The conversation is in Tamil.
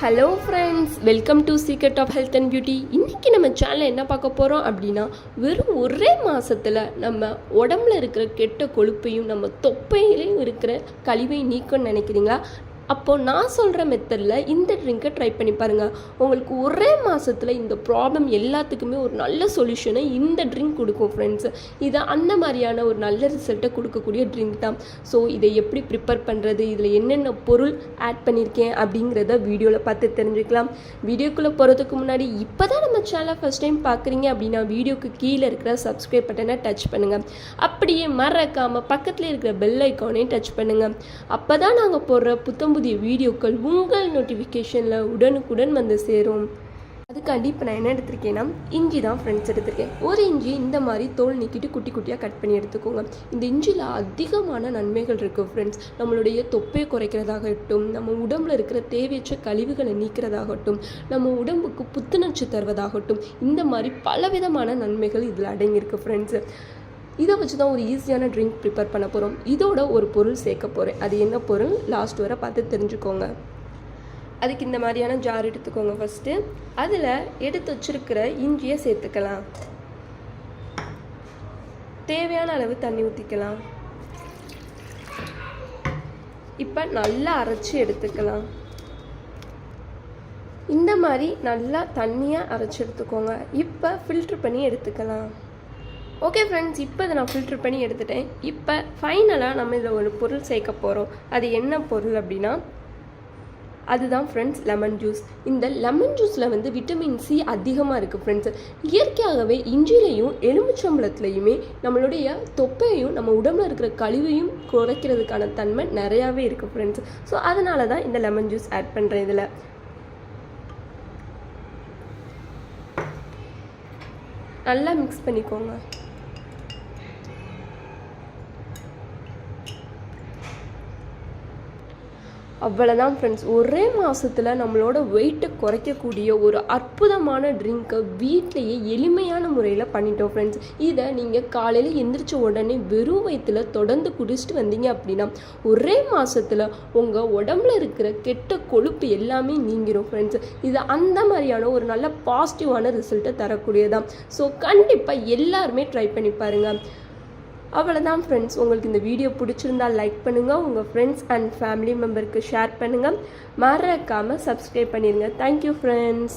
Hello friends welcome to secret of health and beauty இன்றைக்கி நம்ம சேனலில் என்ன பார்க்க போகிறோம் அப்படின்னா வெறும் ஒரே மாதத்தில் நம்ம உடம்புல இருக்கிற கெட்ட கொழுப்பையும் நம்ம தொப்பையிலையும் இருக்கிற கழிவை நீக்கணும்னு நினைக்கிறீங்களா? அப்போது நான் சொல்கிற மெத்தடில் இந்த ட்ரிங்கை ட்ரை பண்ணி பாருங்கள் உங்களுக்கு ஒரே மாதத்தில் இந்த ப்ராப்ளம் எல்லாத்துக்குமே ஒரு நல்ல சொல்யூஷனை இந்த ட்ரிங்க் கொடுக்கும் ஃப்ரெண்ட்ஸ் இது அந்த மாதிரியான ஒரு நல்ல ரிசல்ட்டை கொடுக்கக்கூடிய ட்ரிங்க் தான். ஸோ இதை எப்படி ப்ரிப்பேர் பண்ணுறது இதில் என்னென்ன பொருள் ஆட் பண்ணியிருக்கேன் அப்படிங்கிறத வீடியோவில் பார்த்து தெரிஞ்சுக்கலாம். வீடியோக்குள்ளே போகிறதுக்கு முன்னாடி இப்போ தான் நம்ம சேனலை ஃபஸ்ட் டைம் பார்க்குறீங்க அப்படின்னா வீடியோக்கு கீழே இருக்கிற சப்ஸ்கிரைப் பட்டனை டச் பண்ணுங்கள் அப்படியே மறக்காமல் பக்கத்தில் இருக்கிற பெல் ஐக்கானையும் டச் பண்ணுங்கள் அப்போ தான் நாங்கள் போடுற புத்தம் புதிய வீடியோக்கள் உங்கள் நோட்டிஃபிகேஷனில் உடனுக்குடன் வந்து சேரும். அதுக்காண்டி இப்போ நான் என்ன எடுத்திருக்கேன்னா இஞ்சி தான் ஃப்ரெண்ட்ஸ் எடுத்திருக்கேன். ஒரு இஞ்சி இந்த மாதிரி தோல் நீக்கிட்டு குட்டி குட்டியாக கட் பண்ணி எடுத்துக்கோங்க. இந்த இஞ்சியில் அதிகமான நன்மைகள் இருக்குது ஃப்ரெண்ட்ஸ் நம்மளுடைய தொப்பையை குறைக்கிறதாகட்டும் நம்ம உடம்புல இருக்கிற தேவையற்ற கழிவுகளை நீக்கிறதாகட்டும் நம்ம உடம்புக்கு புத்துணர்ச்சி தருவதாகட்டும் இந்த மாதிரி பலவிதமான நன்மைகள் இதில் அடங்கியிருக்கு ஃப்ரெண்ட்ஸு இதை வச்சு தான் ஒரு ஈஸியான ட்ரிங்க் ப்ரிப்பேர் பண்ண போகிறோம் இதோட ஒரு பொருள் சேர்க்க போகிறேன் அது என்ன பொருள்? லாஸ்ட் வரை பார்த்து தெரிஞ்சுக்கோங்க. அதுக்கு இந்த மாதிரியான ஜார் எடுத்துக்கோங்க ஃபஸ்ட்டு அதில் எடுத்து வச்சிருக்கிற இஞ்சியை சேர்த்துக்கலாம். தேவையான அளவு தண்ணி ஊற்றிக்கலாம் இப்போ நல்லா அரைச்சி எடுத்துக்கலாம். இந்த மாதிரி நல்லா தண்ணியாக அரைச்சி எடுத்துக்கோங்க. இப்போ ஃபில்ட்ரு பண்ணி எடுத்துக்கலாம். ஓகே ஃப்ரெண்ட்ஸ் இப்போ இதை நான் ஃபில்ட்ரு பண்ணி எடுத்துட்டேன். இப்போ ஃபைனலாக நம்ம இதில் ஒரு பொருள் சேர்க்க போகிறோம் அது என்ன பொருள் அப்படின்னா அதுதான் ஃப்ரெண்ட்ஸ் லெமன் ஜூஸ் இந்த லெமன் ஜூஸில் வந்து விட்டமின் சி அதிகமாக இருக்குது ஃப்ரெண்ட்ஸ் இயற்கையாகவே இஞ்சிலையும் எலுமிச்சம்பழத்துலையுமே நம்மளுடைய தொப்பையும் நம்ம உடம்புல இருக்கிற கழிவையும் குறைக்கிறதுக்கான தன்மை நிறையாவே இருக்குது ஃப்ரெண்ட்ஸ் ஸோ அதனால தான் இந்த லெமன் ஜூஸ் ஆட் பண்ணுறேன் இதில். நல்லா மிக்ஸ் பண்ணிக்கோங்க. அவ்வளோதான் ஃப்ரெண்ட்ஸ் ஒரே மாதத்தில் நம்மளோட வெயிட்டை குறைக்கக்கூடிய ஒரு அற்புதமான ட்ரிங்க்கை வீட்டிலையே எளிமையான முறையில் பண்ணிட்டோம் ஃப்ரெண்ட்ஸ் இதை நீங்கள் காலையில் எந்திரிச்ச உடனே வெறும் வயிற்றில் தொடர்ந்து குடிச்சிட்டு வந்தீங்க அப்படின்னா ஒரே மாதத்தில் உங்கள் உடம்புல இருக்கிற கெட்ட கொழுப்பு எல்லாமே நீங்கிரும் ஃப்ரெண்ட்ஸ் இது அந்த மாதிரியான ஒரு நல்ல பாசிட்டிவான ரிசல்ட்டை தரக்கூடியதான் ஸோ கண்டிப்பாக எல்லாருமே ட்ரை பண்ணி பாருங்கள் அவ்வளோதான் ஃப்ரெண்ட்ஸ் உங்களுக்கு இந்த வீடியோ பிடிச்சிருந்தா லைக் பண்ணுங்கள் உங்கள் ஃப்ரெண்ட்ஸ் அண்ட் ஃபேமிலி மெம்பருக்கு ஷேர் பண்ணுங்கள் மறக்காமல் சப்ஸ்கிரைப் பண்ணிடுங்க தேங்க்யூ ஃப்ரெண்ட்ஸ்